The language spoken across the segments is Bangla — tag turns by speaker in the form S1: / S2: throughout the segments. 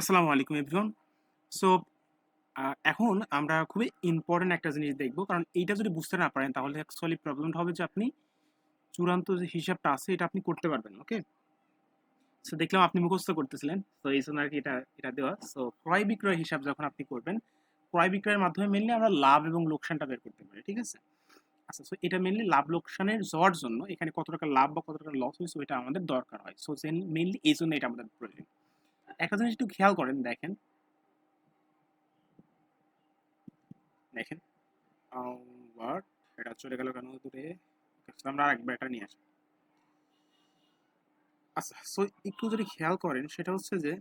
S1: আসসালামু আলাইকুম এভরিওয়ান সো এখন আমরা খুবই ইম্পর্টেন্ট একটা জিনিস দেখব। কারণ এইটা যদি বুঝতে না পারেন, তাহলে অ্যাকচুয়ালি প্রবলেমটা হবে যে আপনি চূড়ান্ত যে হিসাবটা আছে, এটা আপনি করতে পারবেন ওকে সো দেখলাম আপনি মুখস্থ করতেছিলেন। তো এই জন্য আর কি এটা এটা দেওয়া। সো ক্রয় বিক্রয় হিসাব যখন আপনি করবেন, ক্রয় বিক্রয়ের মাধ্যমে মেনলি আমরা লাভ এবং লোকসানটা বের করতে পারি, ঠিক আছে? আচ্ছা সো এটা মেনলি লাভ লোকসানের যাওয়ার জন্য এখানে কত টাকা লাভ বা কত টাকা লস হয়েছে, ওইটা আমাদের দরকার হয়। সো মেনলি এই জন্য এটা আমাদের প্রয়োজন একটা জিনিস একটু খেয়াল করেন, দেখেন। দেখেন। এটা চলে গেল কেন দূরে? আমরা আরেকবার এটা নিয়ে আসি। আচ্ছা সো একটু যদি খেয়াল করেন, সেটা হচ্ছে যে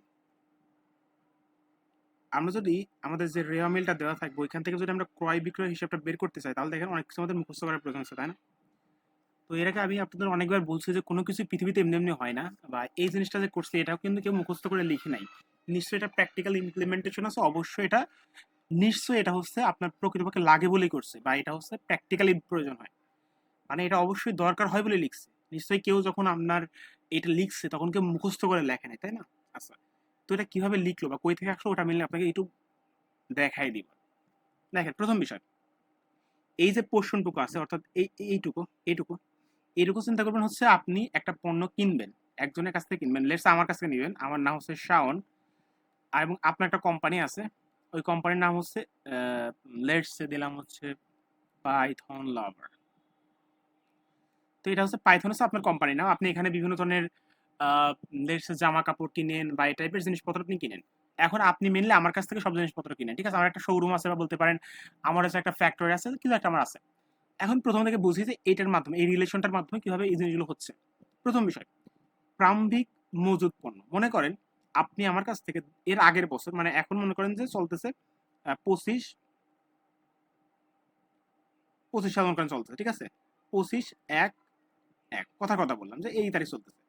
S1: আমরা যদি আমাদের যে রেয়া মিলটা দেওয়া থাকবে, ওইখান থেকে যদি আমরা ক্রয় বিক্রয় হিসাবটা বের করতে চাই, তাহলে দেখেন অনেক কিছু আমাদের মুখস্থ করার প্রয়োজন আছে, তাই না? তো এর আগে আমি আপনাদের অনেকবার বলছি যে কোনো কিছু পৃথিবীতে এমনি এমনি হয় না বা এই জিনিসটা যে করছে এটাও কিন্তু কেউ মুখস্থ করে লিখে নাই। নিশ্চয়ই এটা প্র্যাকটিক্যাল ইমপ্লিমেন্টেশন আছে, অবশ্যই এটা, নিশ্চয়ই এটা হচ্ছে আপনার প্রকৃতপক্ষে লাগে বলেই করছে বা এটা হচ্ছে প্র্যাকটিক্যালি প্রয়োজন হয়। মানে এটা অবশ্যই দরকার হয় বলে লিখছে। নিশ্চয়ই কেউ যখন আপনার এটা লিখছে তখন কেউ মুখস্থ করে লেখে নাই, তাই না? আচ্ছা তো এটা কীভাবে লিখলো বা কই থেকে আসলো ওটা মিললে আপনাকে একটু দেখাই দিব। দেখেন, প্রথম বিষয়, এই যে পোর্শনটুকু আছে, অর্থাৎ এই, এইটুকু এইটুকু এইটুকু চিন্তা করবেন হচ্ছে আপনি একটা পণ্য কিনবেন, একজনের কাছ থেকে কিনবেন। লেটস আমার কাছ থেকে নেবেন, আমার নাম হচ্ছে শাওন এবং আপনার একটা কোম্পানি আছে। ওই কোম্পানির নাম হচ্ছে লেটস দিলাম হচ্ছে পাইথন লাভার তো এটা হচ্ছে পাইথন হচ্ছে আপনার কোম্পানি নাম। আপনি এখানে বিভিন্ন ধরনের লেটস জামা কাপড় কিনেন বা এই টাইপের জিনিসপত্র আপনি কিনেন। এখন আপনি মেনলি আমার কাছ থেকে সব জিনিসপত্র কিনেন। ঠিক আছে? আমার একটা শোরুম আছে বা বলতে পারেন, আমার হচ্ছে একটা ফ্যাক্টরি আছে, কিছু একটা আমার আছে। এখন প্রথম থেকে বুঝি যে এইটার মাধ্যমে, এই রিলেশনটার মাধ্যমে কীভাবে এই জিনিসগুলো হচ্ছে। প্রথম বিষয়, প্রারম্ভিক মজুদ পণ্য মনে করেন আপনি আমার কাছ থেকে এর আগের বছর মানে এখন মনে করেন যে চলতেছে পঁচিশ পঁচিশ সাল মনে করেন চলতেছে, ঠিক আছে? পঁচিশ এক এক কথা কথা বললাম যে এই তারিখ চলতেছে।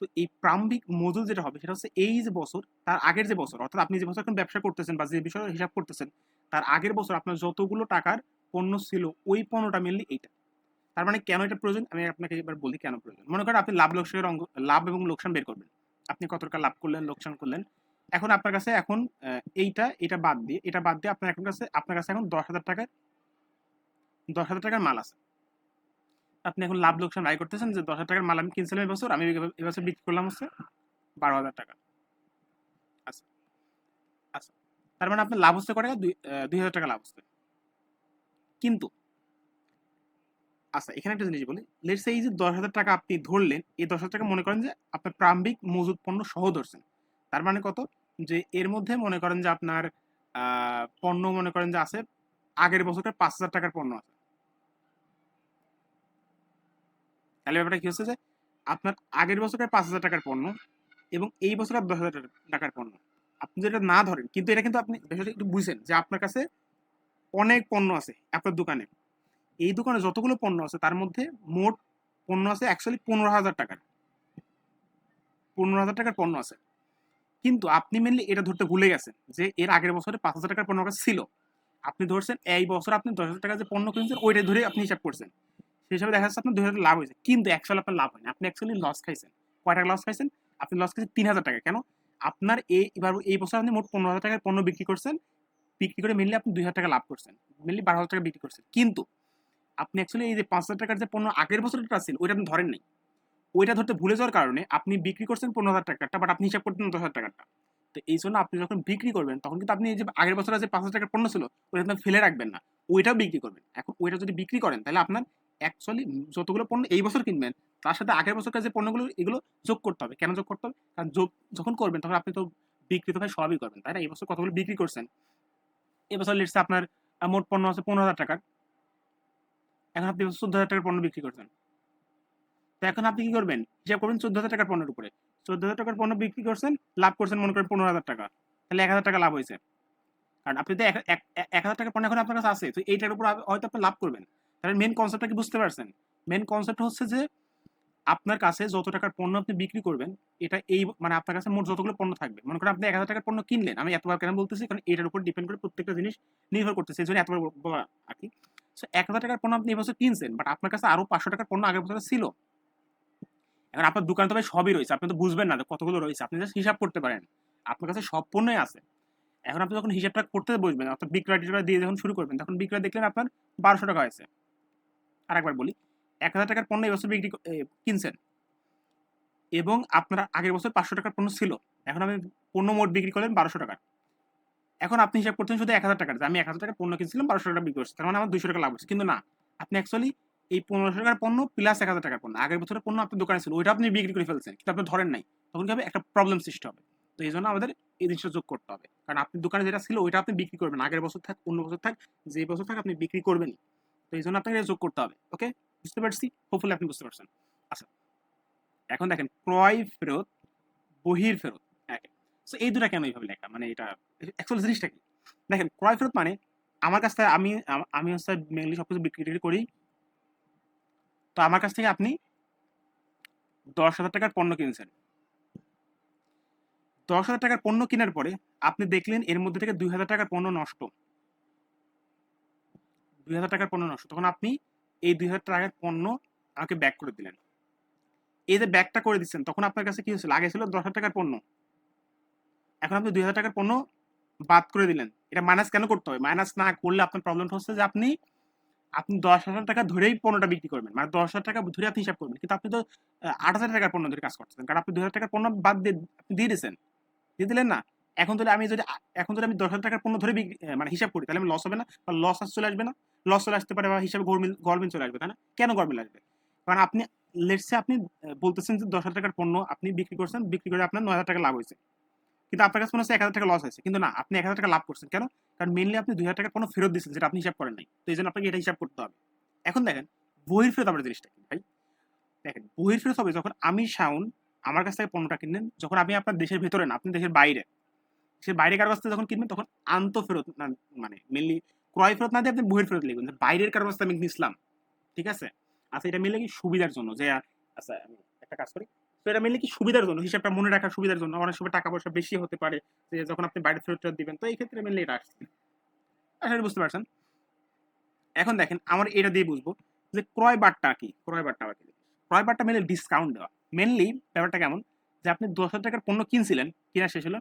S1: তো এই প্রারম্ভিক মজুদ যেটা হবে সেটা হচ্ছে এই যে বছর, তার আগের যে বছর, অর্থাৎ আপনি যে বছর এখন ব্যবসা করতেছেন বা যে বিষয়ে হিসাব করতেছেন, তার আগের বছর আপনার যতগুলো টাকার পণ্য ছিল ওই পণ্যটা মেনলি এইটা। তার মানে কেন এটা প্রয়োজন? আমি আপনাকে এবার বলি কেন প্রয়োজন। মনে করেন আপনি লাভ লোকসানের অঙ্গ, লাভ এবং লোকসান বের করবেন। আপনি কত টাকা লাভ করলেন, লোকসান করলেন? এখন আপনার কাছে এখন এইটা, এটা বাদ দিয়ে, এটা বাদ দিয়ে আপনার এখন কাছে, আপনার কাছে এখন দশ হাজার টাকার, দশ হাজার টাকার মাল আছে। আপনি এখন লাভ লোকসান আয় করতেছেন যে দশ হাজার টাকার মাল আমি কিনছিলাম এবছর আমি এবছর বিক্রি করলাম হচ্ছে বারো হাজার টাকা। আচ্ছা। আচ্ছা। তার মানে আপনার লাভ হচ্ছে কত টাকা? দুই হাজার টাকা লাভ হচ্ছে। কিন্তু আচ্ছা এখানে একটা জিনিস বলি। লেটস এই যে দশ হাজার টাকা আপনি ধরলেন, এই দশ হাজার টাকা মনে করেন যে আপনার প্রারম্ভিক মজুদ পণ্য সহ ধরছেন। তার মানে কত? যে এর মধ্যে মনে করেন যে আপনার পণ্য মনে করেন যে আছে, আগের বছরের পাঁচ হাজার টাকার পণ্য আছে। তাহলে ব্যাপারটা কি হচ্ছে যে আপনার আগের বছরের পাঁচ হাজার টাকার পণ্য এবং এই বছরের দশ হাজার টাকার পণ্য। আপনি যেটা না ধরেন, কিন্তু এটা কিন্তু আপনি একটু বুঝছেন যে আপনার কাছে অনেক পণ্য আছে আপনার দোকানে। এই দোকানে যতগুলো পণ্য আছে, তার মধ্যে মোট পণ্য আছে অ্যাকচুয়ালি পনেরো হাজার টাকার। পনেরো হাজার টাকার পণ্য আছে। কিন্তু আপনি মেনলি এটা ধরতে ভুলে গেছেন যে এর আগের বছরে পাঁচ হাজার টাকার পণ্য কাছে ছিল। আপনি ধরছেন এই বছর আপনি দশ হাজার টাকা যে পণ্য কিনছেন, ওইটা ধরে আপনি হিসাব করছেন। সেই হিসাবে দেখা যাচ্ছে আপনার দুই হাজার লাভ হয়েছে। কিন্তু অ্যাকচুয়ালি আপনার লাভ হয়নি। আপনি অ্যাকচুয়ালি লস খাইছেন। কয় টাকা লস খাইছেন? আপনি লস খাইছেন তিন হাজার টাকা। কেন? আপনার এই এবার এই বছর আপনি মোট পনেরো হাজার টাকার পণ্য বিক্রি করছেন। বিক্রি করে মেনলি আপনি দুই হাজার টাকা লাভ করছেন। মেনলি বারো হাজার টাকা বিক্রি করছেন। কিন্তু আপনি অ্যাকচুয়ালি এই যে পাঁচ হাজার টাকার যে পণ্য আগের বছরটা ছিল, ওইটা আপনি ধরেন নাই। ওইটা ধরতে ভুলে যাওয়ার কারণে আপনি বিক্রি করছেন পনেরো হাজার টাকাটা বাট আপনি হিসাব করতেন দশ হাজার টাকাটা। তো এই জন্য আপনি যখন বিক্রি করবেন, তখন কিন্তু আপনি এই যে আগের বছর যে পাঁচ হাজার টাকার পণ্য ছিল, ওইটা আপনি ফেলে রাখবেন না। ওইটাও বিক্রি করবেন। এখন ওইটা যদি বিক্রি করেন, তাহলে আপনার অ্যাকচুয়ালি যতগুলো পণ্য এই বছর কিনবেন, তার সাথে আগের বছরকার যে পণ্যগুলো, এগুলো যোগ করতে হবে। কেন যোগ করতে হবে? কারণ যোগ যখন করবেন, তখন আপনি তো বিক্রি তো ভাই সবই করবেন, তাই না? এই বছর কতগুলো বিক্রি করছেন? এবছর লিটসে আপনার মোট পণ্য আছে পনেরো হাজার টাকার। এখন আপনি চোদ্দ হাজার টাকার পণ্য বিক্রি করছেন। তো এখন আপনি কি করবেন? হিসাব করবেন চোদ্দ হাজার টাকার পণ্যের উপরে। চোদ্দ হাজার টাকার পণ্য বিক্রি করছেন, লাভ করছেন মনে করেন পনেরো হাজার টাকা। তাহলে এক হাজার টাকা লাভ হয়েছে। কারণ আপনি তো এক হাজার টাকার পণ্য এখন আপনার কাছে আছে, তো এইটার উপর হয়তো আপনি লাভ করবেন। তাহলে মেন কনসেপ্টটা কি বুঝতে পারছেন? মেন কনসেপ্ট হচ্ছে যে আপনার কাছে যত টাকার পণ্য আপনি বিক্রি করবেন, এটা এই মানে আপনার কাছে মোট যতগুলো পণ্য থাকবে। মনে করেন আপনি এক হাজার টাকার পণ্য কিনলেন, আমি এতবার কেন বলতেছি? কারণ এটার উপর ডিপেন্ড করে প্রত্যেকটা জিনিস নির্ভর করতেছে এই জন্য এতবার বলা আর কি। সো এক হাজার টাকার পণ্য আপনি এবছর কিনছেন বাট আপনার কাছে আরও পাঁচশো টাকার পণ্য আগের বছর ছিল। এখন আপনার দোকান তো ভাই সবই রয়েছে, আপনি তো বুঝবেন না কতগুলো রয়েছে, আপনি জাস্ট হিসাব করতে পারেন। আপনার কাছে সব পণ্যই আছে। এখন আপনি যখন হিসাবটা করতে বসবেন, অর্থাৎ বিক্রয় দিয়ে যখন শুরু করবেন, তখন বিক্রয় দেখলেন আপনার বারোশো টাকা হয়েছে। আর একবার বলি এক হাজার টাকার পণ্য এবছর বিক্রি কিনছেন। এবং আপনার আগের বছর পাঁচশো টাকার পণ্য ছিল। এখন আপনি পণ্য মোট বিক্রি করলেন বারোশো টাকার। এখন আপনি হিসাব করছেন শুধু এক হাজার টাকার আমি এক হাজার টাকার পণ্য কিনছিলাম, বারোশো টাকা বিক্রি করছি। তার মানে আমার দুশো টাকা লাভ হচ্ছে। কিন্তু না, আপনি অ্যাকচুয়ালি এই পনেরোশো টাকার পণ্য প্লাস এক হাজার টাকার পণ্য। আগের বছরের পণ্য আপনার দোকানে ছিল, ওইটা আপনি বিক্রি করে ফেলছেন। কিন্তু আপনি ধরেন নাই, তখন কি হবে? একটা প্রবলেম সৃষ্টি হবে। তো এই জন্য আমাদের এই জিনিসটা যোগ করতে হবে। কারণ আপনি দোকানে যেটা ছিল, ওইটা আপনি বিক্রি করবেন আগের বছর থাক, অন্য বছর থাক, যে বছর থাক আপনি বিক্রি করবেনই। তো এই জন্য আপনাকে যোগ করতে হবে ওকে বুঝতে পারছি? হোপফুলি আপনি বুঝতে পারছেন। আচ্ছা এখন দেখেন, ক্রয় ফেরত, বহির ফেরত সো এই দুটা কেন এইভাবে লেখা মানে এটা অ্যাকচুয়াল জিনিসটা কি? দেখেন, ক্রয় ফেরত মানে আমার কাছ থেকে আমি আমি হচ্ছে মেনলি সব কিছু বিক্রি করি। তো আমার কাছ থেকে আপনি দশ হাজার টাকার পণ্য কিনছেন। দশ হাজার টাকার পণ্য কেনার পরে আপনি দেখলেন এর মধ্যে থেকে দুই হাজার টাকার পণ্য নষ্ট। দুই হাজার টাকার পণ্য নষ্ট। তখন আপনি এই দুই হাজার টাকার পণ্য আমাকে ব্যাক করে দিলেন। এই যে ব্যাকটা করে দিচ্ছেন, তখন আপনার কাছে কি হয়েছিল? আগে ছিল দশ হাজার টাকার পণ্য। এখন আপনি দুই হাজার টাকার পণ্য বাদ করে দিলেন। এটা মাইনাস কেন করতে হবে? মাইনাস না করলে আপনার প্রবলেমটা হচ্ছে যে আপনি আপনি দশ হাজার টাকা ধরেই পণ্যটা বিক্রি করবেন। মানে দশ হাজার টাকা ধরে আপনি হিসাব করবেন। কিন্তু আপনি তো আট হাজার টাকার পণ্য ধরে কাজ করতেছেন। কারণ আপনি দুই হাজার টাকার পণ্য বাদ দিয়ে দিয়ে দিয়েছেন। দিয়ে দিলেন না? এখন যদি আমি যদি, এখন যদি আমি দশ হাজার টাকার পণ্য ধরে বিক্রি- মানে হিসাব করি, তাহলে আমি লস হবে না বা লস চলে আসবে না। লস চলে আসতে পারে বা হিসাবে গরমিল গরমিল চলে আসবে, তাই না? কেন গরমিল আসবে? কারণ আপনি লেটসে আপনি বলতেছেন যে দশ হাজার টাকার পণ্য আপনি বিক্রি করছেন, বিক্রি করে আপনার নয় হাজার টাকা লাভ হয়েছে। কিন্তু আপনার কাছে মনে হচ্ছে এক হাজার টাকা লস হয়েছে। কিন্তু না, আপনি এক হাজার টাকা লাভ করছেন। কেন? কারণ মেনলি আপনি দুই হাজার টাকা কোনো ফেরত দিচ্ছেন যেটা আপনি হিসাব করেন নাই। তো এই জন্য আপনাকে এটা হিসাব করতে হবে। এখন দেখেন, বহির ফেরত আমার জিনিসটা ভাই? দেখেন, বহির ফেরত হবে যখন আমি শাউন আমার কাছ থেকে পণ্যটা কিনলেন, যখন আপনি আপনার দেশের ভেতরে না, আপনি দেশের বাইরে, সে বাইরে কারও কাছ থেকে যখন কিনবেন, তখন আন্ত ফেরত মানে মেনলি ক্রয় ফেরত না দিয়ে আপনি বহির ফেরত লিখবেন বাইরের কারও কাছ আমি নিছিলাম ঠিক আছে? আচ্ছা এটা মিলে কি সুবিধার জন্য? যে আচ্ছা আমি একটা কাজ করি, তো এটা মিলে কি সুবিধার জন্য? হিসাবটা মনে রাখার সুবিধার জন্য? অনেক সময় টাকা পয়সা বেশি হতে পারে, যে যখন আপনি বাইরে ফেরত দিবেন, তো এই ক্ষেত্রে মেনলি এটা আসছে। করি বুঝতে পারছেন? এখন দেখেন, আমার এটা দিয়ে বুঝব, যে ক্রয় বারটা কি? ক্রয় বারটা আবার ক্রয় বারটা মেনলি ডিসকাউন্ট দেওয়া। মেনলি ব্যাপারটা কেমন? যে আপনি দশ হাজার টাকার পণ্য কিনছিলেন, কিনা শেষ হলো।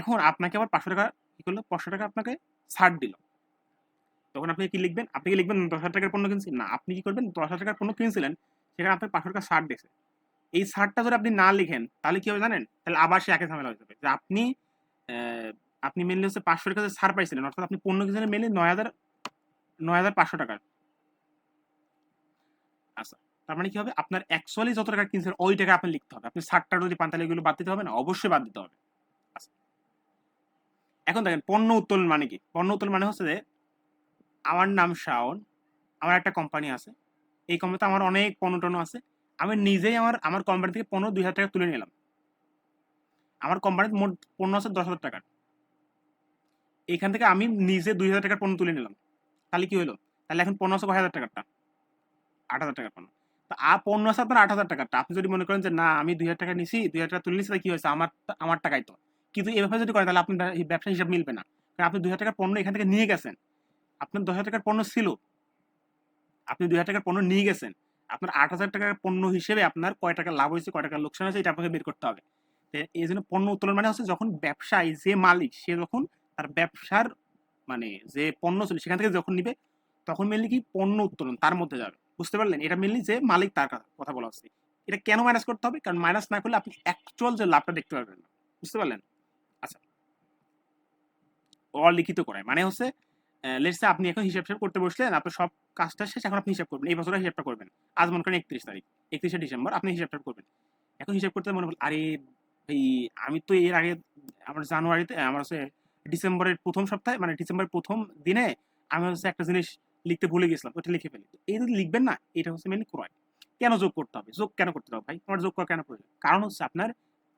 S1: এখন আপনাকে আবার পাঁচশো টাকা কি করল? পাঁচশো টাকা আপনাকে ছাড় দিল। তখন আপনি কি লিখবেন? আপনি কি লিখবেন? দশ হাজার টাকার পণ্য কিনছি না, আপনি কি করবেন? দশ হাজার টাকার পণ্য কিনছিলেন, সেখানে আপনার পাঁচশো টাকা ছাড় দিয়েছে। এই ছাড়টা যদি আপনি না লিখেন, তাহলে কি হবে জানেন? তাহলে আবার সে একই ঝামেলা হয়ে যাবে। যে আপনি আপনি মেনলি হচ্ছে পাঁচশো টাকা ছাড় পাইছিলেন, অর্থাৎ আপনি পণ্য কিনছিলেন মেনলি নয় হাজার নয় হাজার পাঁচশো টাকার। আচ্ছা তার মানে কি হবে? আপনার অ্যাকচুয়ালি যত টাকা কিনছেন ওই টাকা আপনি লিখতে হবে। আপনি ষাটটা যদি পান, তাহলে এগুলো বাদ দিতে হবে না? অবশ্যই বাদ দিতে হবে। আচ্ছা। এখন দেখেন, পণ্য উত্তোলন মানে কি? পণ্য উত্তোলন মানে হচ্ছে যে আমার নাম শাওন, আমার একটা কোম্পানি আছে। এই কোম্পানিতে আমার অনেক পণ্য টণ্য আছে। আমি নিজেই আমার আমার কোম্পানি থেকে পণ্য দুই হাজার টাকা তুলে নিলাম। আমার কোম্পানিতে মোট পণ্য আছে দশ হাজার টাকার এখান থেকে আমি নিজে দুই হাজার টাকার পণ্য তুলে নিলাম। তাহলে কি হলো? তাহলে এখন পণ্য আছে কয় হাজার টাকারটা? আট হাজার টাকার পণ্য। তা আ পণ্য আছে আপনার আট হাজার টাকারটা। আপনি যদি মনে করেন যে, না, আমি দুই হাজার টাকা নিছি, দুই হাজার টাকা তুলে নিছি, তাহলে কি হয়েছে? আমার আমার টাকাই তো। কিন্তু এভাবে যদি করেন, তাহলে আপনার এই ব্যবসা হিসাব মিলবে না। কারণ আপনি দুই হাজার টাকার পণ্য এখান থেকে নিয়ে গেছেন। আপনার দশ হাজার টাকার পণ্য ছিল। আপনি দুই হাজার টাকার পণ্য নিয়ে গেছেন। আপনার আট হাজার টাকার পণ্য হিসেবে আপনার কয় টাকা লাভ হয়েছে, কয় টাকা লোকসান হয়েছে, এটা আপনাকে বের করতে হবে। এই জন্য পণ্য উত্তোলন মানে হচ্ছে যখন ব্যবসায়ী যে মালিক, সে যখন তার ব্যবসার মানে যে পণ্য ছিল, সেখান থেকে যখন নিবে, তখন মেনলি কি পণ্য উত্তোলন তার মধ্যে যাবে। বুঝতে পারলেন? এটা মেনলি যে মালিক তার কথা- বলা হচ্ছে। এটা কেন মাইনাস করতে হবে? কারণ মাইনাস না করলে আপনি অ্যাকচুয়াল যে লাভটা দেখতে পারবেন না। বুঝতে পারলেন? আচ্ছা। অলিখিত করায়। মানে হচ্ছে লেটসে আপনি এখন হিসাব হিসাব করতে বসলেন, আপনার সব কাজটা শেষ, এখন আপনি হিসাব করবেন। এই বছরের হিসাবটা করবেন। আজ মনে করেন একত্রিশ তারিখ, একত্রিশে ডিসেম্বর, আপনি হিসাবটা করবেন। এখন হিসাব করতে মনে হল আরে ভাই, আমি তো এর আগে, আমার জানুয়ারিতে, আমার হচ্ছে ডিসেম্বরের প্রথম সপ্তাহে মানে ডিসেম্বরের প্রথম দিনে আমি হচ্ছে একটা জিনিস লিখতে ভুলে গেছিলাম ওটা লিখে ফেলি। এই যদি লিখবেন না, এটা হচ্ছে মেনলি ক্রয়। কেন যোগ করতে হবে? যোগ কেন করতে হবে ভাই? আমার যোগ করা কেন প্রয়োজন? কারণ হচ্ছে আপনার,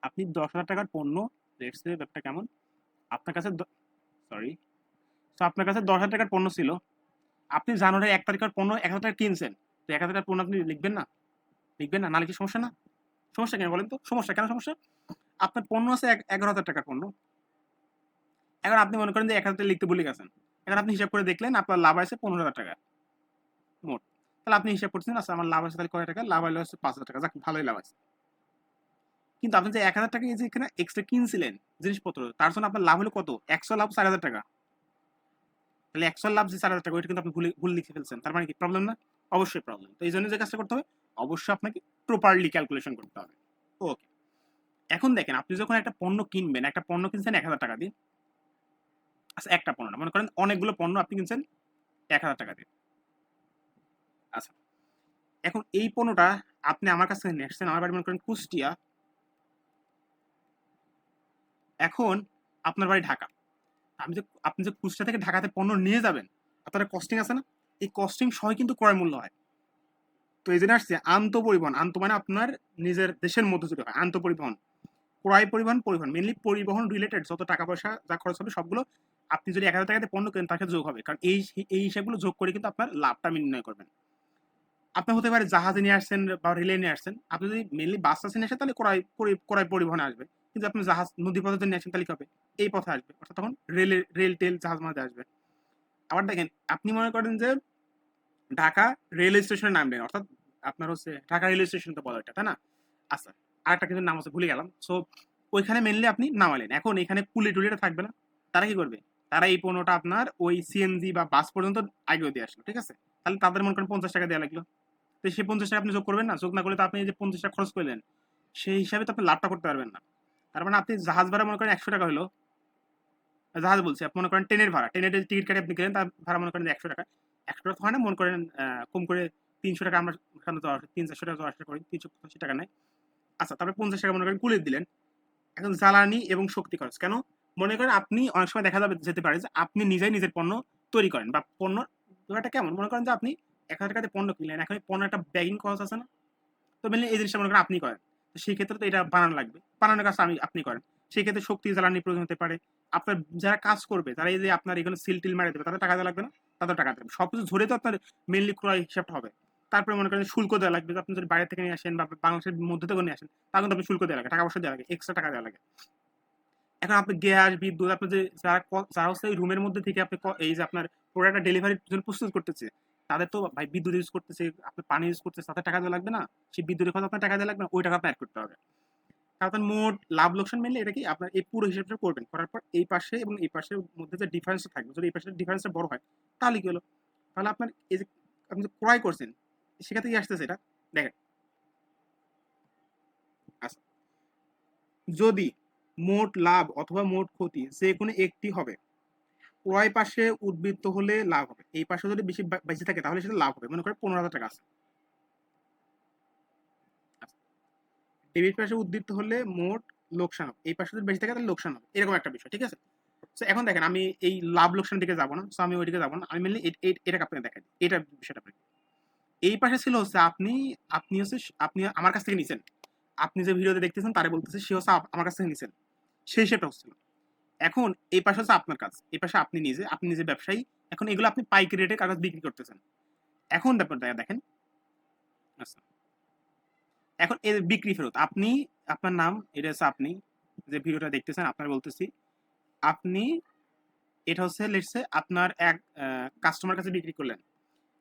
S1: আপনি দশ হাজার টাকার পণ্য রেটসে ব্যাপারটা কেমন? আপনার কাছে সরি তো আপনার কাছে দশ হাজার টাকার পণ্য ছিল। আপনি জানুয়ারি এক তারিখের পণ্য এক হাজার টাকা কিনছেন। তো এক হাজার পণ্য আপনি লিখবেন না? লিখবেন না? না লিখে সমস্যা না? সমস্যা কেন বলেন তো? সমস্যা। কেন সমস্যা? আপনার পণ্য আছে এগারো হাজার টাকার পণ্য। এখন আপনি মনে করেন যে এক হাজার টাকা লিখতে ভুলে গেছেন। এখন আপনি হিসাব করে দেখলেন আপনার লাভ আছে পনেরো হাজার টাকা। মোট। তাহলে আপনি হিসাব করছেন আচ্ছা আমার লাভ আছে তাহলে কয় টাকা? লাভ হলে হচ্ছে পাঁচ হাজার টাকা। যাক, ভালোই লাভ আছে কিন্তু আপনি যে এক হাজার টাকা এখানে এক্সট্রা কিনছিলেন জিনিসপত্র, তার জন্য আপনার লাভ হলো কত? একশো লাভ চার হাজার টাকা। তাহলে একশো লাভ যে চার হাজার টাকা ওইটা কিন্তু আপনি ভুলে, ভুল লিখে ফেলছেন। তার মানে কি? প্রবলেম না? অবশ্যই প্রবলেম তো এই জন্য যে কাজটা করতে হবে, অবশ্যই আপনাকে প্রপারলি ক্যালকুলেশন করতে হবে। ওকে এখন দেখেন, আপনি যখন একটা পণ্য কিনবেন, একটা পণ্য কিনছেন এক হাজার টাকা দিয়ে। আচ্ছা একটা পণ্য মনে করেন অনেকগুলো পণ্য আপনি কিনছেন এক হাজার টাকা দিয়ে। আচ্ছা এখন এই পণ্যটা আপনি আমার কাছ থেকে নিয়ে আমার বাড়ি মনে করেন কুষ্টিয়া। এখন আপনার বাড়ি ঢাকা। আপনি যে আপনি যে কুষ্টিয়া থেকে ঢাকাতে পণ্য নিয়ে যাবেন আপনার কস্টিং আছে না? এই কস্টিং সহ কিন্তু ক্রয় মূল্য হয়। তো এই জন্য আসছে, আন্ত পরিবহন। আন্ত মানে আপনার নিজের দেশের মধ্যে যদি হয়। আন্ত পরিবহন। ক্রয় পরিবহন পরিবহন। মেনলি পরিবহন রিলেটেড যত টাকা পয়সা যা খরচ হবে সবগুলো আপনি যদি এক হাজার টাকাতে পণ্য কেনেন সাথে যোগ হবে। কারণ এই এই হিসাবগুলো যোগ করে কিন্তু আপনার লাভটা নির্ণয় করবেন। আপনি হতে পারে জাহাজে নিয়ে আসছেন বা রেলে নিয়ে আসছেন। আপনি যদি মেনলি বাস টাসে নিয়ে আসেন, তাহলে ক্রয় ক্রয় পরিবহনে আসবে। কিন্তু আপনি জাহাজ, নদী পথে নিয়ে আসেন তাহলে হবে। এই পথে আসবে। অর্থাৎ তখন রেলে, রেল টেল জাহাজ মাঝে আসবে। আবার দেখেন, আপনি মনে করেন যে ঢাকা রেল স্টেশনে নামবেন অর্থাৎ আপনার হচ্ছে ঢাকা রেল স্টেশন তো বলা এটা, তাই না? আচ্ছা আরেকটা কিন্তু নাম আছে, ভুলে গেলাম। সো ওইখানে মেনলি আপনি নামালেন। এখন এখানে কুলি টুলিটা থাকবে না। তারা কি করবে? তারা এই পণ্যটা আপনার ওই সিএনজি বা বাস পর্যন্ত আগেও দিয়ে আসলো, ঠিক আছে? তাহলে তাদের মনে করেন পঞ্চাশ টাকা দেওয়া লাগল। তো সেই পঞ্চাশ টাকা আপনি যোগ করবেন না? যোগ না করলে তো আপনি যে পঞ্চাশ টাকা খরচ করলেন, সেই হিসাবে তো আপনি লাভটা করতে পারবেন না। তার মানে আপনি জাহাজ ভাড়া মনে করেন একশো টাকা হলো। জাহাজ বলছি, আপনি মনে করেন ট্রেনের ভাড়া, ট্রেনের টিকিট কাটে আপনি গেলেন, তার ভাড়া মনে করেন একশো টাকা। একশো টাকা হয় না মনে করেন কম করে তিনশো টাকা আমরা সাধারণত তিন চারশো টাকা আসা করি, তিনশো পঁচাশি টাকা নেয়। আচ্ছা তারপরে পঞ্চাশ টাকা মনে করেন কুলে দিলেন। এখন জ্বালানি এবং শক্তি খরচ। কেন? মনে করেন আপনি অনেক সময় দেখা যাবে, যেতে পারে যে আপনি নিজেই নিজের পণ্য তৈরি করেন বা পণ্য ব্যাপারটা কেমন? মনে করেন যে আপনি এক হাজার টাকাতে পণ্য কিনলেন, এখন পণ্য একটা ব্যাগিং খরচ আছে না? তো মেনলি এই জিনিসটা মনে করেন আপনি করেন। তো সেই ক্ষেত্রে তো এটা বানানো লাগবে। বানানোর কাজটা আমি, আপনি করেন। সেই ক্ষেত্রে শক্তি জ্বালানি প্রয়োজন হতে পারে। আপনার যারা কাজ করবে, তারা এই যে আপনার এখানে সিল টিল মারা দেবে, তাদের টাকা দেওয়া লাগবে না? তাদের টাকা দেবে। সব কিছু ধরে তো আপনার মেনলি ক্রয় হিসাবটা হবে। তারপরে মনে করেন শুল্ক দেওয়া লাগবে। আপনি যদি বাইরে থেকে নিয়ে আসেন বা বাংলাদেশের মধ্যে থেকে নিয়ে আসেন তার কিন্তু আপনি শুল্ক দেওয়া লাগে টাকা পয়সা দেওয়া লাগে এক্সট্রা টাকা দেওয়া লাগে। এখন আপনি গ্যাস, বিদ্যুৎ, আপনি যে যারা যারা হচ্ছে রুমের মধ্যে থেকে আপনি এই যে আপনার প্রোডাক্টটা ডেলিভারির জন্য প্রস্তুত করতেছে তাদের তো ভাই বিদ্যুৎ ইউজ করতেছে আপনি পানি ইউজ করতেছে, তাদের টাকা দেওয়া লাগবে না। সেই বিদ্যুতের কথা আপনার টাকা দেওয়া লাগবে না, ওই টাকা আপনার করতে হবে। আপনার মোট লাভ লোকসান মেনলি এটা কি? আপনার এই পুরো হিসাবটা করবেন। করার পর এই পাশে এবং এই পাশের মধ্যে যে ডিফারেন্সটা থাকবে, যদি এই পাশের ডিফারেন্সটা বড় হয়, তাহলে কি হলো? তাহলে আপনার এই যে আপনি যে ক্রয় করছেন, সেখান থেকে আসতেছে এটা। দেখেন। আচ্ছা। যদি মোট লাভ অথবা মোট ক্ষতি যে কোনো একটি হবে ক্রয় পাশে উদ্বৃত্ত হলে লাভ হবে। এই পাশে যদি বেশি বেশি থাকে, তাহলে সেটা লাভ হবে। মনে করে পনেরো হাজার টাকা আছে। ডেবিট পাশে উদ্বৃত্ত হলে মোট লোকসান হবে। এই পাশে যদি বেশি থাকে, তাহলে লোকসান হবে। এরকম একটা বিষয়, ঠিক আছে? তো এখন দেখেন, আমি এই লাভ লোকসান দিকে যাব না। সো আমি ওইদিকে যাব না। আমি মেনলি এটাকে আপনাকে দেখাই এটা বিষয়টা আপনাকে এই পাশে ছিল হচ্ছে আপনি আপনি হচ্ছে আপনি আমার কাছ থেকে নিছেন। আপনি যে ভিডিওতে দেখতেছেন, তারে বলতেছে, সে হচ্ছে আমার কাছ থেকে নিছেন। সেই সেটা হচ্ছিল। এখন এই পাশে হচ্ছে আপনার কাজ, এই পাশে আপনি নিজে আপনি নিজে ব্যবসায়ী, এখন এগুলো আপনি পাইকারি রেটে কাগজ বিক্রি করতেছেন। এখন ব্যাপার দেখা দেখেন। আচ্ছা এখন এই বিক্রি ফেরত, আপনি, আপনার নাম, এটা হচ্ছে আপনি, যে ভিডিওটা দেখতেছেন, আপনার বলতেছি, আপনি, এটা হচ্ছে লেটসে আপনার এক কাস্টমার কাছে বিক্রি করলেন।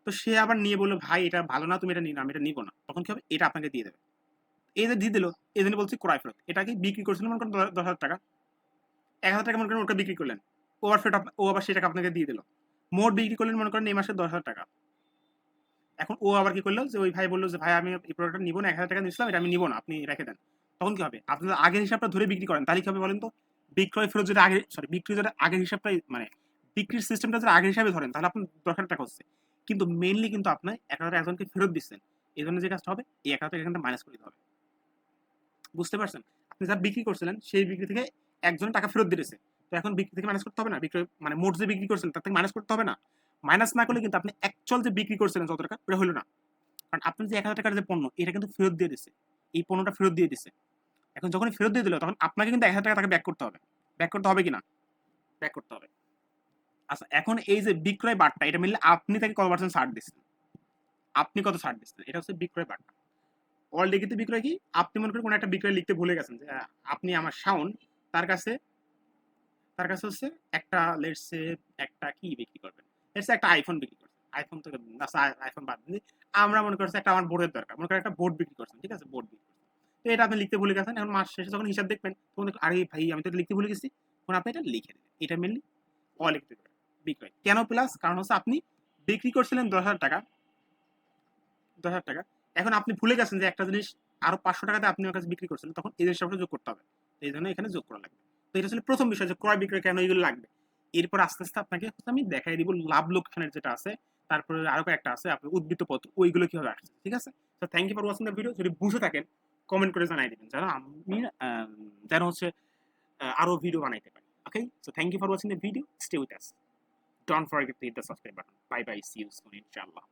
S1: তো সে আবার নিয়ে বলল, ভাই, এটা ভালো না, তুমি এটা নিয়ে আমি এটা নিবো না। তখন কি হবে? এটা আপনাকে দিয়ে দেবে। এই যে দিয়ে দিল, এই জন্য বলছি, ক্রয় ফেরত। এটাকে বিক্রি করছিলেন মনে করেন দশ হাজার টাকা। এক হাজার টাকা মনে করেন ওটা বিক্রি করলেন। ও আবার ফেরত ও আবার সেই টাকা আপনাকে দিয়ে দিল। মোট বিক্রি করলেন মনে করেন এই মাসে দশ হাজার টাকা। এখন ও আবার কি করল যে ওই ভাই বলল যে, ভাই, আমি এই প্রোডাক্টটা নিবো না, এক হাজার টাকা নিয়েছিলাম এটা আমি নিবো না, আপনি রেখে দেন। তখন কি হবে? আপনি যদি আগের হিসাবটা ধরে বিক্রি করেন, তাহলে কি হবে বলেন তো? বিক্রয় ফেরত যদি আগে সরি বিক্রি যদি আগের হিসাবটাই মানে বিক্রির সিস্টেমটা যদি আগের হিসাবে ধরেন, তাহলে আপনার দশ হাজার টাকা হচ্ছে কিন্তু মেইনলি কিন্তু আপনার এক হাজার একজনকে ফেরত দিচ্ছেন। এই জন্য যে কাজটা হবে, এই এক হাজার টাকা এখান থেকে মাইনাস করে দিতে হবে। বুঝতে পারছেন? আপনি যা বিক্রি করছিলেন, সেই বিক্রি থেকে একজন টাকা ফেরত দিয়েছে। তো এখন বিক্রি থেকে মাইনাস করতে হবে না? বিক্রয় মানে মোট যে বিক্রি করছেন, তার থেকে মাইনাস করতে হবে না? মাইনাস না করলে কিন্তু আপনি অ্যাকচুয়াল যে বিক্রি করছিলেন যত টাকা, ওটা হলো না। কারণ আপনি যে এক হাজার টাকার যে পণ্য, এটা কিন্তু ফেরত দিয়ে দিচ্ছে এই পণ্যটা ফেরত দিয়ে দিচ্ছে এখন যখন ফেরত দিয়ে দিল, তখন আপনাকে কিন্তু এক হাজার টাকা তাকে ব্যাক করতে হবে। ব্যাক করতে হবে কিনা? ব্যাক করতে হবে। আচ্ছা এখন এই যে বিক্রয় বারটা এটা মিললে আপনি তাকে কত পার্সেন্ট ছাড় দিচ্ছেন আপনি কত ছাড় দিচ্ছেন এটা হচ্ছে বিক্রয় অল ডিগ্রিতে বিক্রয় কি? আপনি মনে করেন কোনো একটা বিক্রয় লিখতে ভুলে গেছেন যে আপনি আমার শাওন তার কাছে তার কাছে হচ্ছে একটা লেটসে একটা কি বিক্রি করবেন? লেটসে একটা আইফোন বিক্রি করছেন। আইফোন তো আইফোন বাদ দিন আমরা মনে করছি একটা আমার বোর্ডের দরকার। মনে করেন একটা বোর্ড বিক্রি করছেন, ঠিক আছে? বোর্ড বিক্রি তো এটা আপনি লিখতে ভুলে গেছেন, এখন মাস শেষে যখন হিসাব দেখবেন, তখন আরে ভাই, আমি তো লিখতে ভুলে গেছি। তখন আপনি এটা লিখে দেবেন। এটা মেনলি অলিখিত বিক্রয় কেন প্লাস কারণ হচ্ছে আপনি বিক্রি করছিলেন দশ হাজার টাকা। দশ হাজার টাকা। এখন আপনি ভুলে গেছেন যে একটা জিনিস আরও পাঁচশো টাকাতে আপনি আমার কাছে বিক্রি করছেন তখন এই জিনিসটা যোগ করতে হবে। এই জন্য এখানে যোগ করা লাগবে। তো এটা হচ্ছে প্রথম বিষয় যে ক্রয় বিক্রয় কেন এগুলো লাগবে। এরপর আস্তে আস্তে আপনাকে আমি দেখাই দিব লাভ লোকসানের যেটা আছে, তারপরে আরও কয়েকটা আছে আপনার উদ্বৃত্ত পত্র ওইগুলো কীভাবে আসছে, ঠিক আছে? তো thank you for watching the video যদি বুঝে থাকেন কমেন্ট করে জানাই দিবেন, যেন আমি যেন হচ্ছে আরও ভিডিও বানাইতে পারি okay so thank you for watching the video stay with us don't forget to hit the subscribe button bye bye see you soon ইনশাআল্লাহ